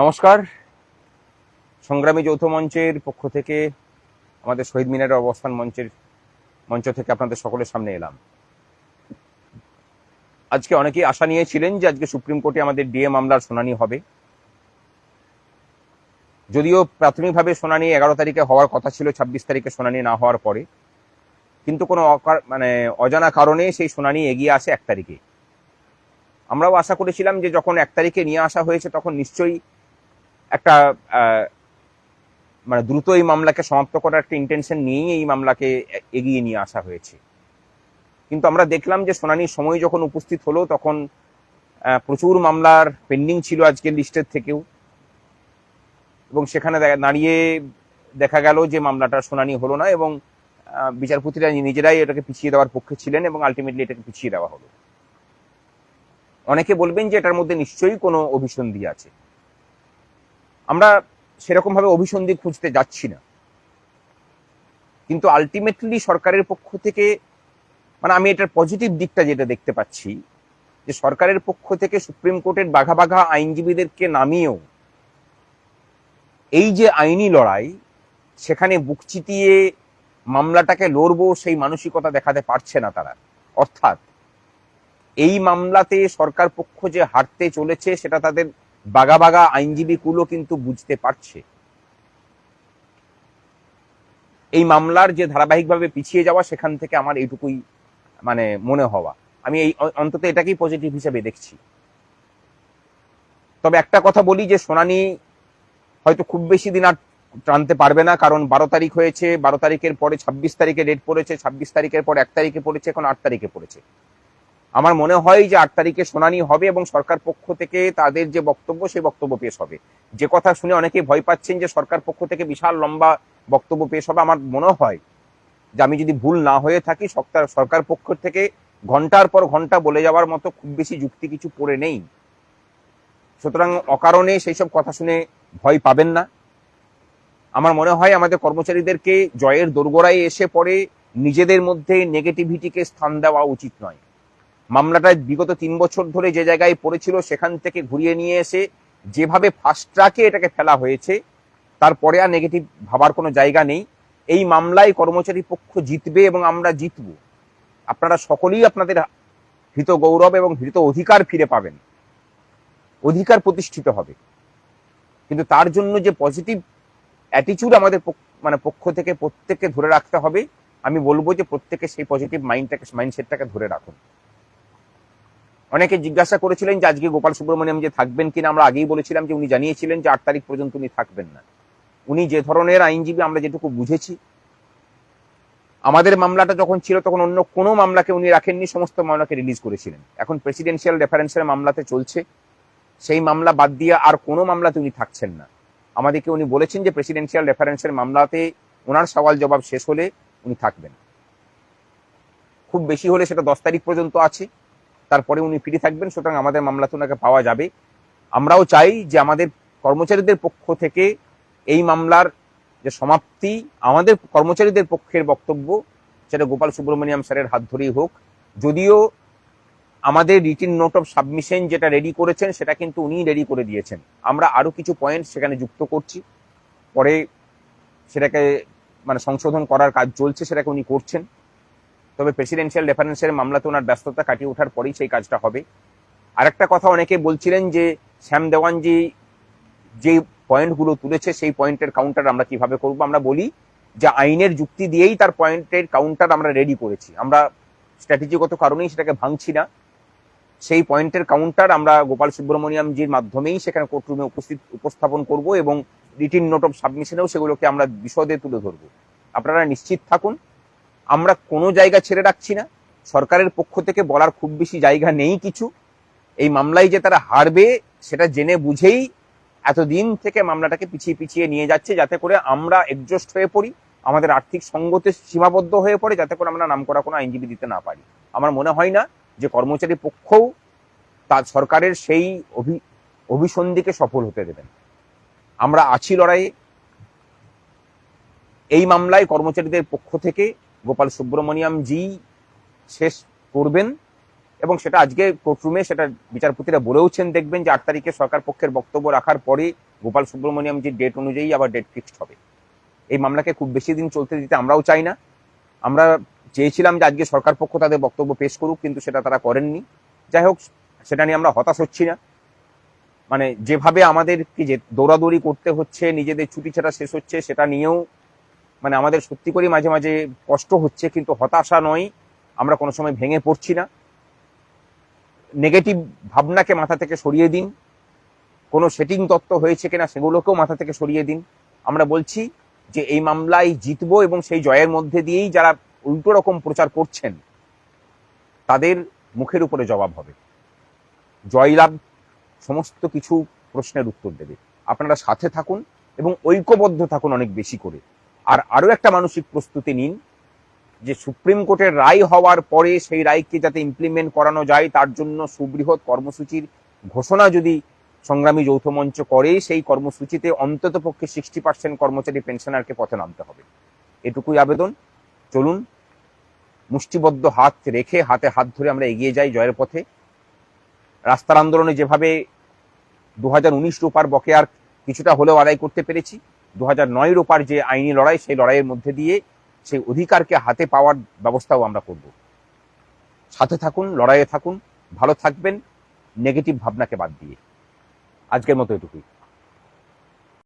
নমস্কার। সংগ্রামী যৌথ মঞ্চের পক্ষ থেকে, আমাদের শহীদ মিনারের অবস্থান মঞ্চের মঞ্চ থেকে আপনাদের সকলের সামনে এলাম। আজকে অনেকেই আশা নিয়েছিলেন যে আজকে সুপ্রিম কোর্টে আমাদের ডিএ মামলার শুনানি হবে। যদিও প্রাথমিকভাবে শুনানি এগারো তারিখে হওয়ার কথা ছিল, ছাব্বিশ তারিখে শুনানি না হওয়ার পরে। কিন্তু কোনো মানে অজানা কারণে সেই শুনানি এগিয়ে আসে এক তারিখে। আমরাও আশা করেছিলাম যে যখন এক তারিখে নিয়ে আসা হয়েছে, তখন নিশ্চয়ই একটা মানে দ্রুত এই মামলাকে সমাপ্ত করার একটা ইন্টেনশন নিয়েই এই মামলাকে এগিয়ে নিয়ে আসা হয়েছে। কিন্তু আমরা দেখলাম যে শুনানির সময় যখন উপস্থিত হলো তখন প্রচুর মামলার পেন্ডিং ছিল আজকের লিস্টের থেকেও। এবং সেখানে দাঁড়িয়ে দেখা গেল যে মামলাটার শুনানি হলো না এবং বিচারপতিরা নিজেরাই এটাকে পিছিয়ে দেওয়ার পক্ষে ছিলেন এবং আলটিমেটলি এটাকে পিছিয়ে দেওয়া হলো। অনেকে বলবেন যে এটার মধ্যে নিশ্চয়ই কোনো অভিসন্ধি আছে। আমরা সেরকম ভাবে অভিসন্ধি খুঁজতে যাচ্ছি না। কিন্তু আলটিমেটলি সরকারের পক্ষ থেকে মানে আমি এটার পজিটিভ দিকটা যেটা দেখতে পাচ্ছি, যে সরকারের পক্ষ থেকে সুপ্রিম কোর্টের বাঘা বাঘা আইনজীবীদেরকে নামিয়েও এই যে আইনি লড়াই, সেখানে বুক চিতিয়ে মামলাটাকে লড়বো সেই মানসিকতা দেখাতে পারছে না তারা। অর্থাৎ এই মামলাতে সরকার পক্ষ যে হারতে চলেছে, সেটা তাদের বাগা বাগা আইনজীবী কুলো কিন্তু বুঝতে পারছে। এই মামলার যে ধারাবাহিকভাবে পিছিয়ে যাওয়া সেখান থেকে আমার এইটুকুই মানে মনে হওয়া। আমি এই অন্তত এটাকেই পজিটিভ হিসেবে দেখছি। তবে একটা কথা বলি যে শুনানি হয়তো খুব বেশি দিন আর টানতে পারবে না, কারণ বারো তারিখ হয়েছে, বারো তারিখের পরে ছাব্বিশ তারিখে ডেট পড়েছে, ছাব্বিশ তারিখের পর এক তারিখে পড়েছে, এখন আট তারিখে পড়েছে। আমার মনে হয় যে আট তারিখে শুনানি হবে এবং সরকার পক্ষ থেকে তাদের যে বক্তব্য, সেই বক্তব্য পেশ হবে। যে কথা শুনে অনেকে ভয় পাচ্ছেন যে সরকার পক্ষ থেকে বিশাল লম্বা বক্তব্য পেশ হবে। আমার মনে হয় যে আমি যদি ভুল না হয়ে থাকি, সরকার সরকার পক্ষ থেকে ঘণ্টার পর ঘণ্টা বলে যাওয়ার মতো খুব বেশি যুক্তি কিছু পড়ে নেই। সুতরাং অকারণে সেই সব কথা শুনে ভয় পাবেন না। আমার মনে হয় আমাদের কর্মচারীদেরকে জয়ের দোরগোড়ায় এসে পড়ে নিজেদের মধ্যে নেগেটিভিটিকে স্থান দেওয়া উচিত নয়। মামলাটা বিগত তিন বছর ধরে যে জায়গায় পড়েছিল, সেখান থেকে ঘুরিয়ে নিয়ে এসে যেভাবে ফাস্ট ট্র্যাকে এটাকে ফেলা হয়েছে তারপরে আর নেগেটিভ ভাবার কোনো জায়গা নেই। এই মামলায় কর্মচারী পক্ষ জিতবে এবং আমরা জিতব। আপনারা সকলেই আপনাদের হৃত গৌরব এবং হৃত অধিকার ফিরে পাবেন। অধিকার প্রতিষ্ঠিত হবে। কিন্তু তার জন্য যে পজিটিভ অ্যাটিচিউড আমাদের মানে পক্ষ থেকে প্রত্যেককে ধরে রাখতে হবে, আমি বলব যে প্রত্যেকে সেই পজিটিভ মাইন্ডটাকে মাইন্ডসেটটাকে ধরে রাখুন। অনেকে জিজ্ঞাসা করেছিলেন যে আজকে গোপাল সুব্রমণিয়াম যে থাকবেন কিনা, আমরা আগেই বলেছিলাম যে উনি জানিয়েছিলেন যে আট তারিখ পর্যন্ত উনি থাকবেন না। উনি যে ধরনের আইনজীবী, আমরা যেটুকু বুঝেছি। আমাদের মামলাটা যখন ছিল, তখন অন্য কোনো মামলাকে উনি রাখেননি, সমস্ত মামলাকে রিলিজ করেছিলেন। এখন প্রেসিডেন্সিয়াল রেফারেন্সের মামলাতে চলছে। সেই মামলা বাদ দিয়ে আর কোনো মামলাতে উনি থাকছেন না। আমাদেরকে উনি বলেছেন যে প্রেসিডেন্সিয়াল রেফারেন্সের মামলাতে ওনার সওয়াল জবাব শেষ হলে উনি থাকবেন। খুব বেশি হলে সেটা দশ তারিখ পর্যন্ত আছে। তারপরে উনি ফিরে থাকবেন, সুতরাং আমাদের মামলাতে ওনাকে পাওয়া যাবে। আমরাও চাই যে আমাদের কর্মচারীদের পক্ষ থেকে এই মামলার যে সমাপ্তি, আমাদের কর্মচারীদের পক্ষের বক্তব্য সেটা গোপাল সুব্রমণিয়াম স্যারের হাত ধরেই হোক। যদিও আমাদের রিটিন নোট অফ সাবমিশন যেটা রেডি করেছেন, সেটা কিন্তু উনিই রেডি করে দিয়েছেন। আমরা আরও কিছু পয়েন্ট সেখানে যুক্ত করছি। পরে সেটাকে মানে সংশোধন করার কাজ চলছে, সেটাকে উনি করছেন। তবে প্রেসিডেন্সিয়াল রেফারেন্সের মামলাতে ওনার ব্যস্ততা কাটিয়ে ওঠার পরেই সেই কাজটা হবে। আরেকটা কথা অনেকে বলছিলেন যে, শ্যাম দেওয়ানজি যে পয়েন্টগুলো তুলেছে, সেই পয়েন্টের কাউন্টার আমরা কীভাবে করব? আমরা বলি যে, আইনের যুক্তি দিয়েই তার পয়েন্টের কাউন্টার আমরা রেডি করেছি। আমরা স্ট্র্যাটেজিগত কারণেই সেটাকে ভাঙছি না। সেই পয়েন্টের কাউন্টার আমরা গোপাল সুব্রমণিয়ামজির মাধ্যমেই সেখানে কোর্টরুমে উপস্থিত, উপস্থাপন করব এবং রিটিন নোট অফ সাবমিশনেও সেগুলোকে আমরা বিশদে তুলে ধরব। আপনারা নিশ্চিত থাকুন। আমরা কোনো জায়গা ছেড়ে রাখছি না। সরকারের পক্ষ থেকে বলার খুব বেশি জায়গা নেই কিছু। এই মামলায় যে তারা হারবে, সেটা জেনে বুঝেই এতদিন থেকে মামলাটাকে পিছিয়ে পিছিয়ে নিয়ে যাচ্ছে, যাতে করে আমরা একজস্ট হয়ে পড়ি, আমাদের আর্থিক সঙ্গতে সীমাবদ্ধ হয়ে পড়ে, যাতে করে আমরা নামকরা কোনো আইনজীবী দিতে না পারি। আমার মনে হয় না যে কর্মচারী পক্ষও তার সরকারের সেই অভি, অভিসন্ধিকে সফল হতে দেবেন। আমরা আছি লড়াইয়ে। এই মামলায় কর্মচারীদের পক্ষ থেকে গোপাল সুব্রমণিয়াম জি শেষ করবেন এবং সেটা আজকে কোর্টরুমে সেটা বিচারপতিরা বলেওছেন, দেখবেন যে আট তারিখে সরকার পক্ষের বক্তব্য রাখার পরে গোপাল সুব্রমণিয়াম যে ডেট অনুযায়ী আবার ডেট ফিক্সড হবে। এই মামলাকে খুব বেশি দিন চলতে দিতে আমরাও চাই না। আমরা চেয়েছিলাম যে আজকে সরকার পক্ষ তাদের বক্তব্য পেশ করুক, কিন্তু সেটা তারা করেননি। যাই হোক, সেটা নিয়ে আমরা হতাশ হচ্ছি না। মানে যেভাবে আমাদেরকে যে দৌড়াদৌড়ি করতে হচ্ছে, নিজেদের ছুটি ছাড়া শেষ হচ্ছে, সেটা নিয়েও মানে আমাদের সত্যি করে মাঝে মাঝে কষ্ট হচ্ছে, কিন্তু হতাশা নয় আমরা কোনো সময় ভেঙে পড়ছি না। নেগেটিভ ভাবনাকে মাথা থেকে সরিয়ে দিন। কোনো সেটিং তত্ত্ব হয়েছে কিনা সেগুলোকেও মাথা থেকে সরিয়ে দিন। আমরা বলছি যে এই মামলায় জিতবো এবং সেই জয়ের মধ্যে দিয়েই যারা উল্টো রকম প্রচার করছেন, তাদের মুখের উপরে জবাব হবে। জয়লাভ সমস্ত কিছু প্রশ্নের উত্তর দেবে। আপনারা সাথে থাকুন এবং ঐক্যবদ্ধ থাকুন অনেক বেশি করে। আর আরও একটা মানসিক প্রস্তুতি নিন, যে সুপ্রিম কোর্টের রায় হওয়ার পরে সেই রায়কে যাতে ইমপ্লিমেন্ট করানো যায়, তার জন্য সুবৃহৎ কর্মসূচির ঘোষণা যদি সংগ্রামী যৌথ মঞ্চ করে, সেই কর্মসূচিতে অন্তত পক্ষে সিক্সটি পার্সেন্ট কর্মচারী পেনশনারকে পথে নামতে হবে। এটুকুই আবেদন। চলুন, মুষ্টিবদ্ধ হাত রেখে হাতে হাত ধরে আমরা এগিয়ে যাই জয়ের পথে। রাস্তার আন্দোলনে যেভাবে দু হাজার উনিশ রূপার বকেয়ার কিছুটা হলেও আদায় করতে পেরেছি দু হাজার নয়ের ওপার যে আইনি লড়াই, সেই লড়াইয়ের মধ্যে দিয়ে সেই অধিকারকে হাতে পাওয়ার ব্যবস্থাও আমরা করব। সাথে থাকুন, লড়াইয়ে থাকুন, ভালো থাকবেন, নেগেটিভ ভাবনাকে বাদ দিয়ে। আজকের মতো এটুকুই।